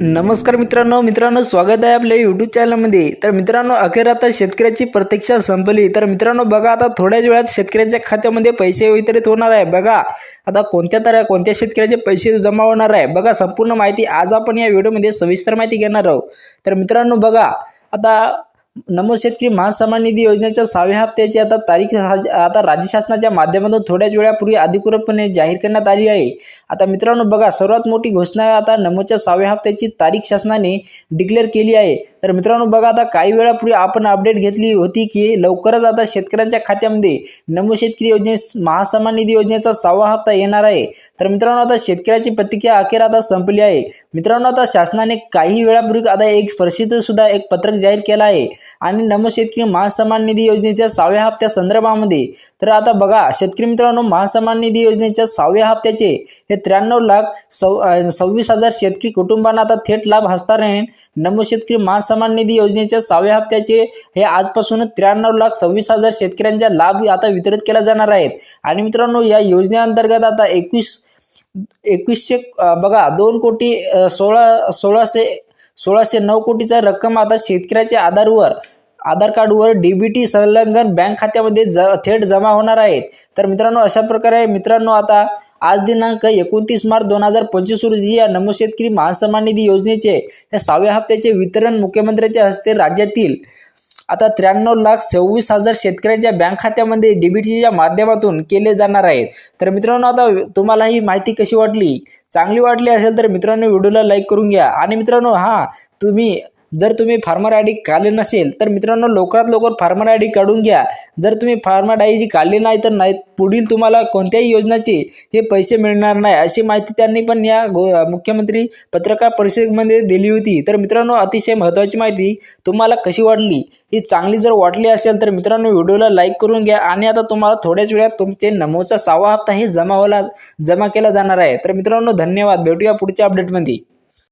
नमस्कार मित्रांनो मित्रांनो स्वागत आहे आपल्या यूट्यूब चॅनलमध्ये तर मित्रांनो अखेर आता शेतकऱ्याची प्रतीक्षा संपली. तर मित्रांनो बघा आता थोड्याच वेळात शेतकऱ्यांच्या खात्यामध्ये पैसे वितरित होणार आहे. बघा आता कोणत्या तर कोणत्या शेतकऱ्याचे पैसे जमा होणार आहे? बघा संपूर्ण माहिती आज आपण या व्हिडिओमध्ये सविस्तर माहिती घेणार आहोत. तर मित्रांनो बघा आता नमो शेतकरी महासन्मान निधी योजनेच्या सहाव्या हप्त्याची आता तारीख हा- आता राज्य शासनाच्या माध्यमातून थोड्याच वेळापूर्वी अधिकृतपणे जाहीर करण्यात आली आहे. आता मित्रांनो बघा सर्वात मोठी घोषणा आहे आता नमोच्या सहाव्या हप्त्याची तारीख शासनाने डिक्लेअर केली आहे. तर मित्रांनो बघा आता काही वेळापूर्वी आपण अपडेट घेतली होती की लवकरच आता शेतकऱ्यांच्या खात्यामध्ये नमो शेतकरी योजनेस महासन्मान निधी योजनेचा सहावा हप्ता येणार आहे. तर मित्रांनो आता शेतकऱ्याची प्रतिक्रिया अखेर आता संपली आहे. मित्रांनो आता शासनाने काही वेळापूर्वी आता एक स्पर्शित सुद्धा एक पत्रक जाहीर केलं आहे. आणि नम शेतकरी महासन्मान निधी योजनेच्या सहाव्या हप्त्या संदर्भामध्ये. तर आता बघा शेतकरी मित्रांनो महासन्मान निधी योजनेच्या सहाव्या हप्त्याचे हे त्र्याण्णव लाख सव् सव्वीस हजार शेतकरी कुटुंबांना आता थेट लाभ हस्तांतरण नमो शेतकरी महासन्मान निधी योजनेच्या सहाव्या हप्त्याचे हे आजपासून त्र्याण्णव लाख सव्वीस हजार शेतकऱ्यांच्या लाभ आता वितरित केला जाणार आहेत. आणि मित्रांनो या योजनेअंतर्गत आता एकवीस एकवीसशे बघा दोन कोटी सोळा सोळाशे सोळाशे नऊ कोटीचा रक्कम आता शेतकऱ्याच्या आधारवर आधार कार्डवर डीबीटी संलग्न बँक खात्यामध्ये ज थेट जमा होणार आहेत. तर मित्रांनो अशा प्रकारे मित्रांनो आता आज दिनांक एकोणतीस मार्च दोन हजार पंचवीस रोजी या नमो शेतकरी महासन्मान निधी योजनेचे या सहाव्या हप्त्याचे वितरण मुख्यमंत्र्यांच्या हस्ते राज्यातील आता त्र्याण्णव लाख सव्वीस हजार शेतकऱ्यांच्या बँक खात्यामध्ये डीबीटीच्या माध्यमातून केले जाणार आहेत. तर मित्रांनो आता तुम्हाला ही माहिती कशी वाटली? चांगली वाटली असेल तर मित्रांनो व्हिडिओला लाईक करून घ्या. आणि मित्रांनो हां तुम्ही जर तुम्ही फार्मर आय डी काढले नसेल तर मित्रांनो लवकरात लवकर फार्मर आय डी काढून घ्या. जर तुम्ही फार्मर आय डी काढली नाही तर नाही पुढील तुम्हाला कोणत्याही योजनाचे हे पैसे मिळणार नाही अशी माहिती त्यांनी पण या गो मुख्यमंत्री पत्रकार परिषदेमध्ये दिली होती. तर मित्रांनो अतिशय महत्त्वाची माहिती तुम्हाला कशी वाटली ही चांगली जर वाटली असेल तर मित्रांनो व्हिडिओला लाईक करून घ्या आणि आता तुम्हाला थोड्याच वेळात तुमचे नमोचा सहावा हप्ता हे जमा होला जमा केला जाणार आहे. तर मित्रांनो धन्यवाद. भेटूया पुढच्या अपडेटमध्ये